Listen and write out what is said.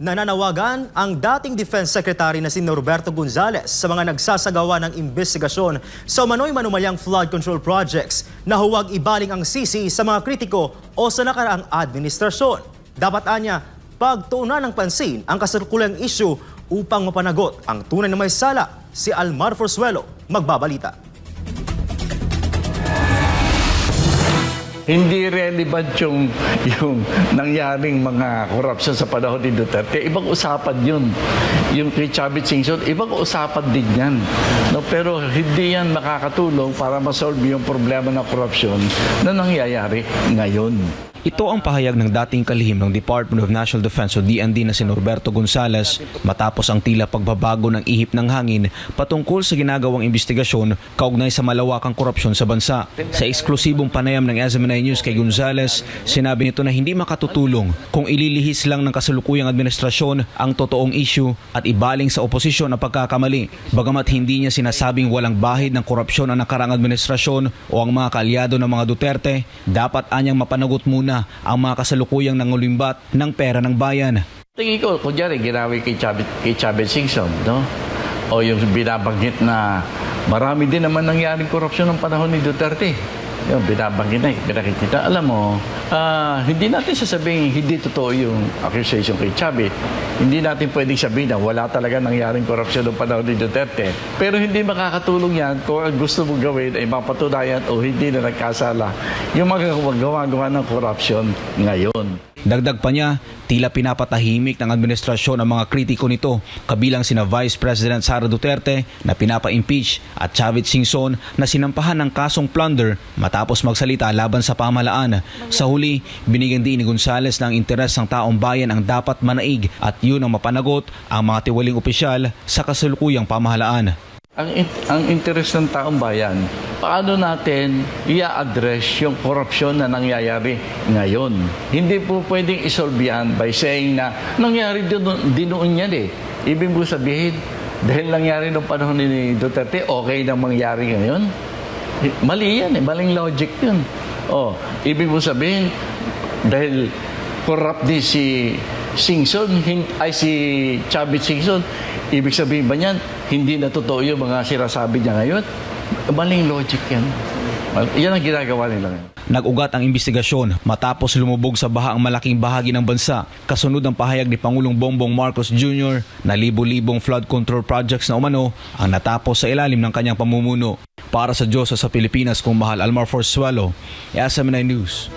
Nananawagan ang dating Defense Secretary na si Norberto Gonzales sa mga nagsasagawa ng investigasyon sa umano'y manumalyang flood control projects na huwag ibaling ang sisi sa mga kritiko o sa nakaraang administrasyon. Dapat anya, pagtuunan ng pansin ang kasalukulang issue upang mapanagot ang tunay na may sala. Si Almar Forsuelo magbabalita. Hindi relevant yung, yung nangyaring mga korupsyon sa panahon ni Duterte. Ibang usapan yun. Yung kay Chavit Singson, ibang usapan din yan. No, pero hindi yan makakatulong para masolve yung problema ng korupsyon na nangyayari ngayon. Ito ang pahayag ng dating kalihim ng Department of National Defense o DND na si Norberto Gonzales matapos ang tila pagbabago ng ihip ng hangin patungkol sa ginagawang investigasyon kaugnay sa malawakang korupsyon sa bansa. Sa eksklusibong panayam ng SMNI News kay Gonzales, sinabi nito na hindi makatutulong kung ililihis lang ng kasalukuyang administrasyon ang totoong issue at ibaling sa oposisyon ang pagkakamali. Bagamat hindi niya sinasabing walang bahid ng korupsyon ang nakarang administrasyon o ang mga kaalyado ng mga Duterte, dapat anyang mapanagot muna ang mga kasalukuyang nangulimbat ng pera ng bayan. Tingin ko, kunyari, ginawi kay Chavit, kay Chavit Singson, no? O yung binabanggit na marami din naman nangyaring korupsyon ng panahon ni Duterte. Yung binabanggit na, pinakikita. Alam mo, ah, hindi natin sasabihin hindi totoo yung accusation kay Chavit. Hindi natin pwedeng sabihin na wala talaga nangyaring korupsyon ng panahon ni Duterte. Pero hindi makakatulong yan kung ang gusto mong gawin ay mapatunayan o hindi na nagkasala yung mga gumagawa ng korupsyon ngayon. Dagdag pa niya, tila pinapatahimik ng administrasyon ang mga kritiko nito, kabilang sina Vice President Sara Duterte na pinapa-impeach at Chavit Singson na sinampahan ng kasong plunder matapos magsalita laban sa pamahalaan. Sa huli, binigyan din ni Gonzales ng interes ng taong bayan ang dapat manaig at yun ang mapanagot ang mga tiwaling opisyal sa kasalukuyang pamahalaan. Ang, ang interes ng taong bayan, paano natin i-address yung korupsyon na nangyayari ngayon? Hindi po pwedeng isolve yan by saying na nangyari din, din noon yan eh. Ibig mo sabihin, dahil nangyari noong panahon ni Duterte, okay na mangyari ngayon? Mali yan eh, maling logic yun. Oh, ibig mo sabihin, dahil corrupt din si Singson, ay si Chavit Singson, ibig sabihin ba niyan, hindi na totoo yung mga sinasabi niya ngayon? Maling logic yan. Yan ang ginagawa nila ngayon. Nag-ugat ang investigasyon matapos lumubog sa baha ang malaking bahagi ng bansa. Kasunod ang pahayag ni Pangulong Bongbong Marcos Jr. na libo-libong flood control projects na umano ang natapos sa ilalim ng kanyang pamumuno. Para sa Diyos sa Pilipinas kung mahal Almar Forsuelo, SMNI News.